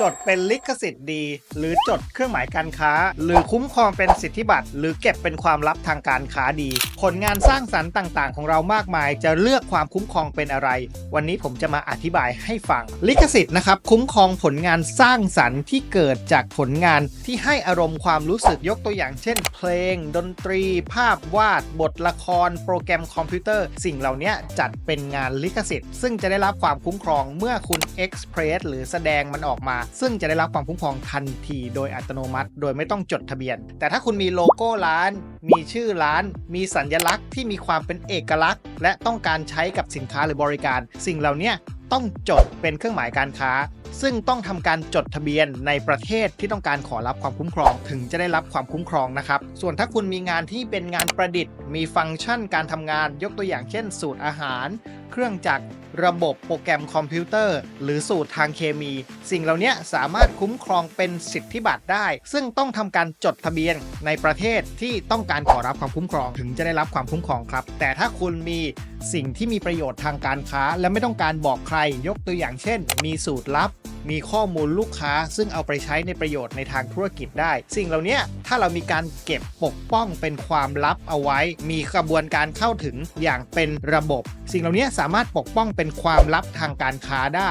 จดเป็นลิขสิทธิ์ดี หรือจดเครื่องหมายการค้า หรือคุ้มครองเป็นสิทธิบัตร หรือเก็บเป็นความลับทางการค้าดี ผลงานสร้างสรรค์ต่างๆ ของเรามากมาย จะเลือกความคุ้มครองเป็นอะไร วันนี้ผมจะมาอธิบายให้ฟัง ลิขสิทธิ์นะครับคุ้มครองผลงานสร้างสรรค์ที่เกิดจากผลงานที่ให้อารมณ์ความรู้สึกยกตัวอย่าง เช่น เพลง ดนตรี ภาพวาด บทละคร โปรแกรมคอมพิวเตอร์ สิ่งเหล่านี้จัดเป็นงานลิขสิทธิ์ ซึ่งจะได้รับความคุ้มครองเมื่อคุณ Express หรือแสดงมันออกมาซึ่งจะได้รับความคุ้มครองทันทีโดยอัตโนมัติ โดยไม่ต้องจดทะเบียน แต่ถ้าคุณมีโลโก้ร้าน มีชื่อร้าน มีสัญลักษณ์ที่มีความเป็นเอกลักษณ์ และต้องการใช้กับสินค้าหรือบริการ สิ่งเหล่านี้ต้องจดเป็นเครื่องหมายการค้า ซึ่งต้องทำการจดทะเบียนในประเทศที่ต้องการขอรับความคุ้มครอง ถึงจะได้รับความคุ้มครองนะครับ ส่วนถ้าคุณมีงานที่เป็นงานประดิษฐ์ มีฟังก์ชันการทำงาน ยกตัวอย่างเช่น สูตรอาหาร เครื่องจักรระบบโปรแกรมคอมพิวเตอร์ หรือสูตรทางเคมี สิ่งเหล่านี้สามารถคุ้มครองเป็นสิทธิบัตรได้ ซึ่งต้องทำการจดทะเบียนในประเทศที่ต้องการขอรับความคุ้มครอง ถึงจะได้รับความคุ้มครองครับ แต่ถ้าคุณมีสิ่งที่มีประโยชน์ทางการค้า และไม่ต้องการบอกใคร ยกตัวอย่างเช่น มีสูตรลับ มีข้อมูลลูกค้า ซึ่งเอาไปใช้ในประโยชน์ในทางธุรกิจได้ สิ่งเหล่านี้ถ้าเรามีการเก็บปกป้องเป็นความลับเอาไว้ มีกระบวนการเข้าถึงอย่างเป็นระบบ สิ่งเหล่านี้สามารถปกป้องเป็นความลับทางการค้าได้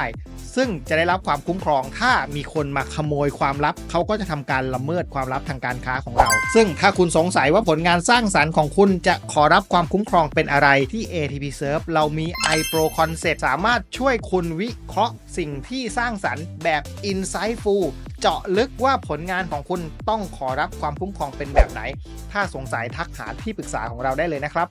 ซึ่งจะได้รับความคุ้มครองถ้ามีคนมาขโมยความลับ เขาก็จะทำการละเมิดความลับทางการค้าของเรา ซึ่งถ้าคุณสงสัยว่าผลงานสร้างสรรค์ของคุณจะขอรับความคุ้มครองเป็นอะไรที่ ATP Serve เรามี iPro Concept สามารถช่วยคุณวิเคราะห์สิ่งที่สร้างสรรค์แบบ Insightful เจาะลึกว่าผลงานของคุณต้องขอรับความคุ้มครองเป็นแบบไหน ถ้าสงสัยทักหาที่ปรึกษาของเราได้เลยนะครับ